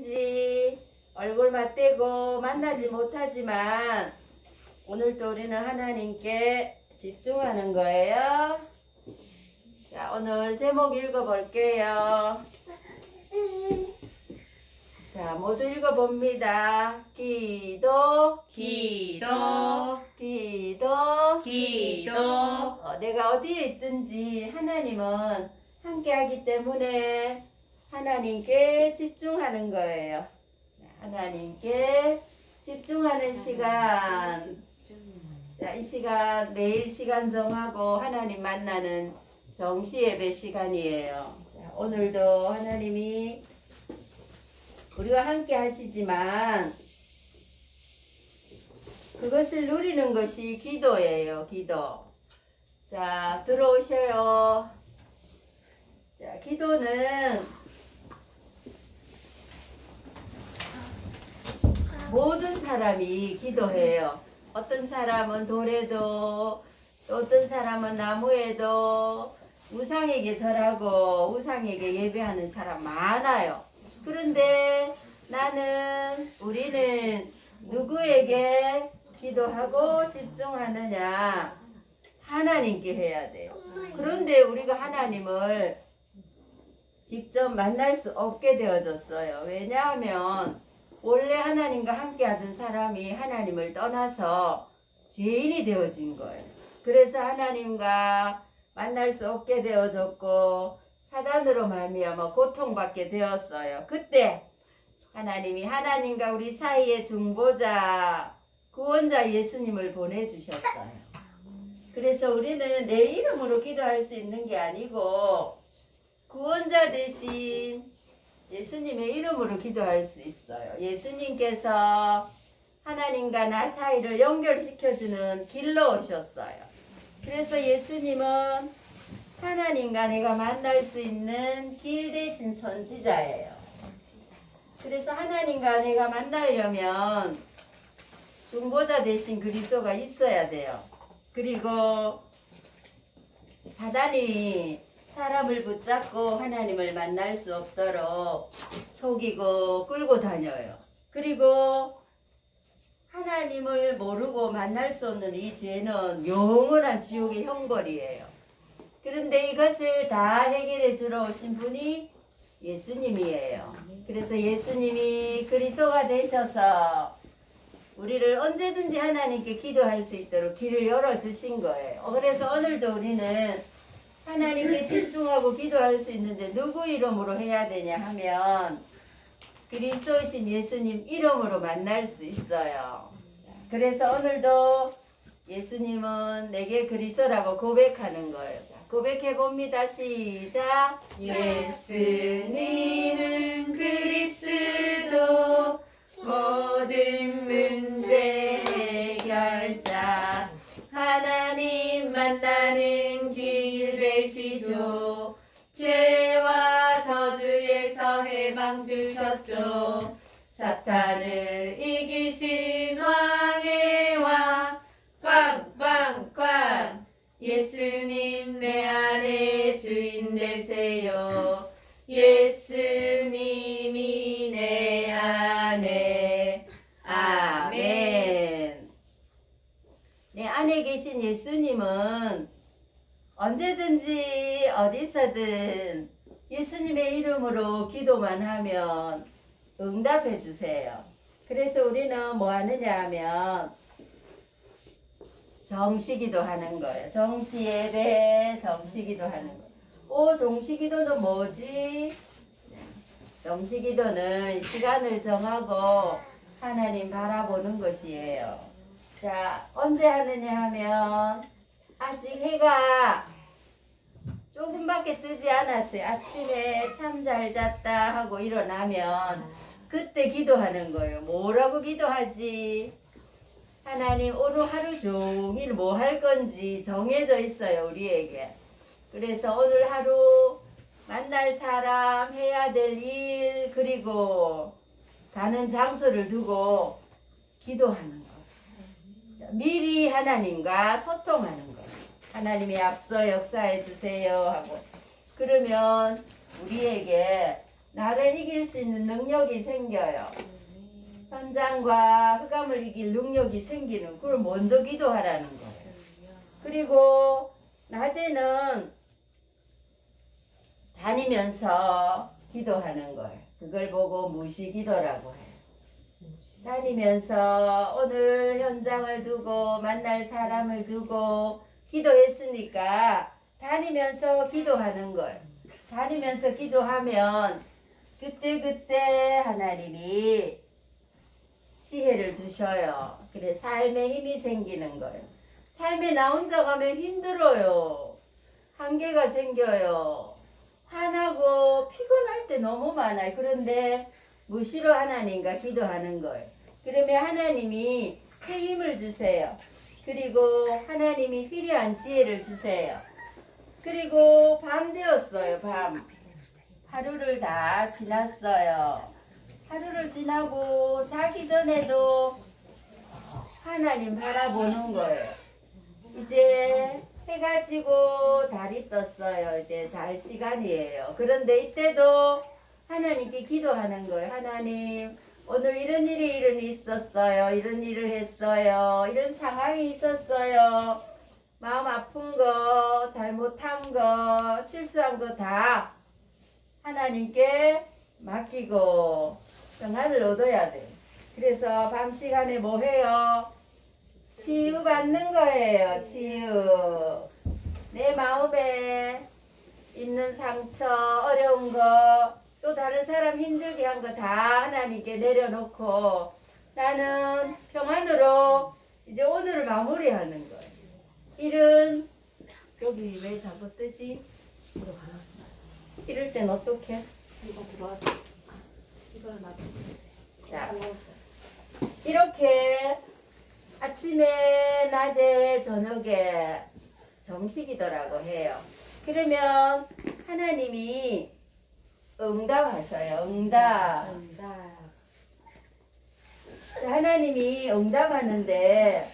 지 얼굴 맞대고 만나지 못하지만 오늘도 우리는 하나님께 집중하는 거예요. 자, 오늘 제목 읽어볼게요. 자, 모두 읽어봅니다. 기도, 기도 기도, 기도 어, 내가 어디에 있든지 하나님은 함께하기 때문에 하나님께 집중하는 거예요. 자, 하나님께 집중하는 시간. 자, 이 시간 매일 시간 정하고 하나님 만나는 정시 예배 시간이에요. 자, 오늘도 하나님이 우리와 함께 하시지만 그것을 누리는 것이 기도예요. 기도. 자, 들어오셔요. 자, 기도는 모든 사람이 기도해요. 어떤 사람은 돌에도, 또 어떤 사람은 나무에도 우상에게 절하고 우상에게 예배하는 사람 많아요. 그런데 나는, 우리는 누구에게 기도하고 집중하느냐? 하나님께 해야 돼요. 그런데 우리가 하나님을 직접 만날 수 없게 되어졌어요. 왜냐하면 원래 하나님과 함께 하던 사람이 하나님을 떠나서 죄인이 되어진 거예요. 그래서 하나님과 만날 수 없게 되어졌고 사단으로 말미암아 고통받게 되었어요. 그때 하나님이 하나님과 우리 사이의 중보자 구원자 예수님을 보내주셨어요. 그래서 우리는 내 이름으로 기도할 수 있는 게 아니고 구원자 대신 예수님의 이름으로 기도할 수 있어요. 예수님께서 하나님과 나 사이를 연결시켜주는 길로 오셨어요. 그래서 예수님은 하나님과 내가 만날 수 있는 길 대신 선지자예요. 그래서 하나님과 내가 만나려면 중보자 대신 그리스도가 있어야 돼요. 그리고 사단이 사람을 붙잡고 하나님을 만날 수 없도록 속이고 끌고 다녀요. 그리고 하나님을 모르고 만날 수 없는 이 죄는 영원한 지옥의 형벌이에요. 그런데 이것을 다 해결해 주러 오신 분이 예수님이에요. 그래서 예수님이 그리스도가 되셔서 우리를 언제든지 하나님께 기도할 수 있도록 길을 열어 주신 거예요. 그래서 오늘도 우리는 하나님께 집중하고 기도할 수 있는데 누구 이름으로 해야 되냐 하면 그리스도이신 예수님 이름으로 만날 수 있어요. 자, 그래서 오늘도 예수님은 내게 그리스도라고 고백하는 거예요. 자, 고백해 봅니다. 시작. 예수님은 그리스도 모든 문제 해결자 하나님 만나는 길 죄와 저주에서 해방 주셨죠. 사탄을 이기신 왕의 왕 꽝꽝꽝. 예수님 내 안에 주인 되세요. 예수님이 내 안에 아멘 내 안에 계신 예수님은 언제든지 어디서든 예수님의 이름으로 기도만 하면 응답해 주세요. 그래서 우리는 뭐 하느냐 하면 정시기도 하는 거예요. 정시 예배, 정시기도 하는 거. 오, 정시기도는 뭐지? 정시기도는 시간을 정하고 하나님 바라보는 것이에요. 자, 언제 하느냐 하면 아직 해가 조금밖에 뜨지 않았어요. 아침에 참 잘 잤다 하고 일어나면 그때 기도하는 거예요. 뭐라고 기도하지? 하나님 오늘 하루 종일 뭐 할 건지 정해져 있어요, 우리에게. 그래서 오늘 하루 만날 사람, 해야 될 일, 그리고 가는 장소를 두고 기도하는. 자, 미리 하나님과 소통하는 거예요. 하나님이 앞서 역사해 주세요 하고 그러면 우리에게 나를 이길 수 있는 능력이 생겨요. 현장과 흑암을 이길 능력이 생기는 그걸 먼저 기도하라는 거예요. 그리고 낮에는 다니면서 기도하는 거예요. 그걸 보고 무시 기도라고 해요. 다니면서 오늘 현장을 두고 만날 사람을 두고 기도했으니까 다니면서 기도하는 거예요. 다니면서 기도하면 그때 그때 하나님이 지혜를 주셔요. 그래 삶에 힘이 생기는 거예요. 삶에 나 혼자 가면 힘들어요. 한계가 생겨요. 화나고 피곤할 때 너무 많아요. 그런데 무시로 하나님과 기도하는 거예요. 그러면 하나님이 새 힘을 주세요. 그리고 하나님이 필요한 지혜를 주세요. 그리고 밤 되었어요. 밤. 하루를 다 지났어요. 하루를 지나고 자기 전에도 하나님 바라보는 거예요. 이제 해가 지고 달이 떴어요. 이제 잘 시간이에요. 그런데 이때도 하나님께 기도하는 거예요. 하나님, 오늘 이런 일이 이런 있었어요. 이런 일을 했어요. 이런 상황이 있었어요. 마음 아픈 거, 잘못한 거, 실수한 거 다 하나님께 맡기고 평안을 얻어야 돼. 그래서 밤 시간에 뭐 해요? 치유 받는 거예요. 치유. 내 마음에 있는 상처, 어려운 거, 또 다른 사람 힘들게 한 거 다 하나님께 내려놓고 나는 평안으로 이제 오늘을 마무리하는 거예요. 일은 여기 왜 자꾸 뜨지? 이럴 땐 어떻게? 이거 들어와서 이거는 놔둬. 자, 이렇게 아침에, 낮에, 저녁에 정식이더라고 해요. 그러면 하나님이 응답 하셔요. 응답. 응답. 하나님이 응답하는데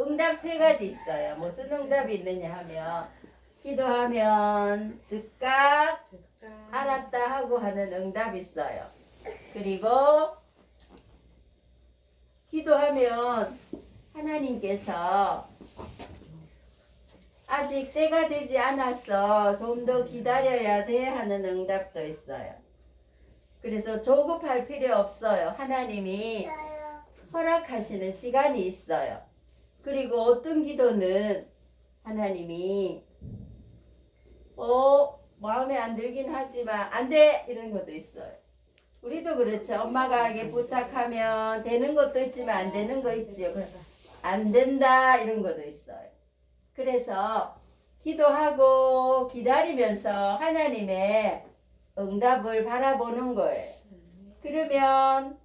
응답 세 가지 있어요. 무슨 응답이 있느냐 하면 기도하면 즉각 즉각. 알았다 하고 하는 응답이 있어요. 그리고 기도하면 하나님께서 아직 때가 되지 않았어. 좀 더 기다려야 돼 하는 응답도 있어요. 그래서 조급할 필요 없어요. 하나님이 허락하시는 시간이 있어요. 그리고 어떤 기도는 하나님이 어 마음에 안 들긴 하지만 안 돼 이런 것도 있어요. 우리도 그렇죠. 엄마가 이게 부탁하면 되는 것도 있지만 안 되는 거 있지요. 안 된다 이런 것도 있어요. 그래서 기도하고 기다리면서 하나님의 응답을 바라보는 거예요. 그러면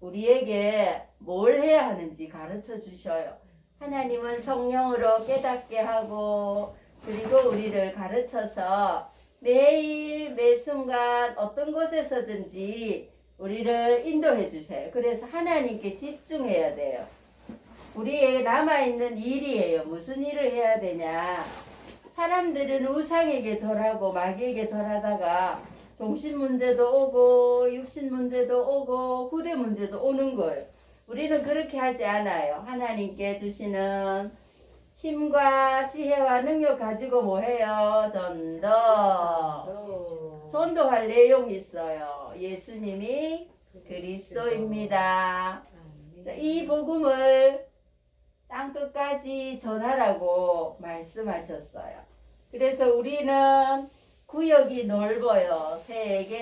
우리에게 뭘 해야 하는지 가르쳐 주셔요. 하나님은 성령으로 깨닫게 하고 그리고 우리를 가르쳐서 매일 매 순간 어떤 곳에서든지 우리를 인도해 주세요. 그래서 하나님께 집중해야 돼요. 우리의 남아있는 일이에요. 무슨 일을 해야 되냐. 사람들은 우상에게 절하고 마귀에게 절하다가 정신 문제도 오고 육신 문제도 오고 후대 문제도 오는 거예요. 우리는 그렇게 하지 않아요. 하나님께 주시는 힘과 지혜와 능력 가지고 뭐 해요? 전도. 또. 전도할 내용이 있어요. 예수님이 그리스도입니다. 자, 이 복음을 땅 끝까지 전하라고 말씀하셨어요. 그래서 우리는 구역이 넓어요. 세계,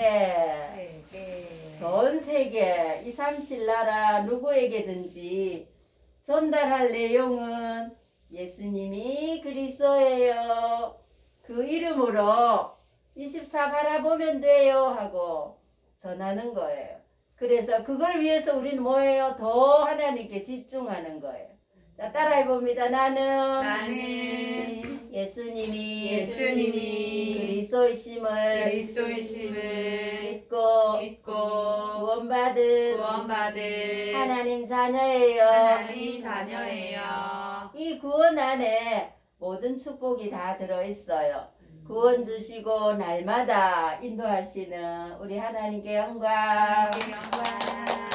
세계. 전 세계, 237 나라 누구에게든지 전달할 내용은 예수님이 그리스도예요. 그 이름으로 24 바라보면 돼요 하고 전하는 거예요. 그래서 그걸 위해서 우리는 뭐예요? 더 하나님께 집중하는 거예요. 자, 따라해 봅니다. 나는 나는 예수님이 예수님이 그리스도이심을 그리스도이심을 믿고 믿고 구원받은 구원받은 하나님 자녀예요. 하나님 자녀예요. 이 구원 안에 모든 축복이 다 들어 있어요. 구원 주시고 날마다 인도하시는 우리 하나님께 영광. 영광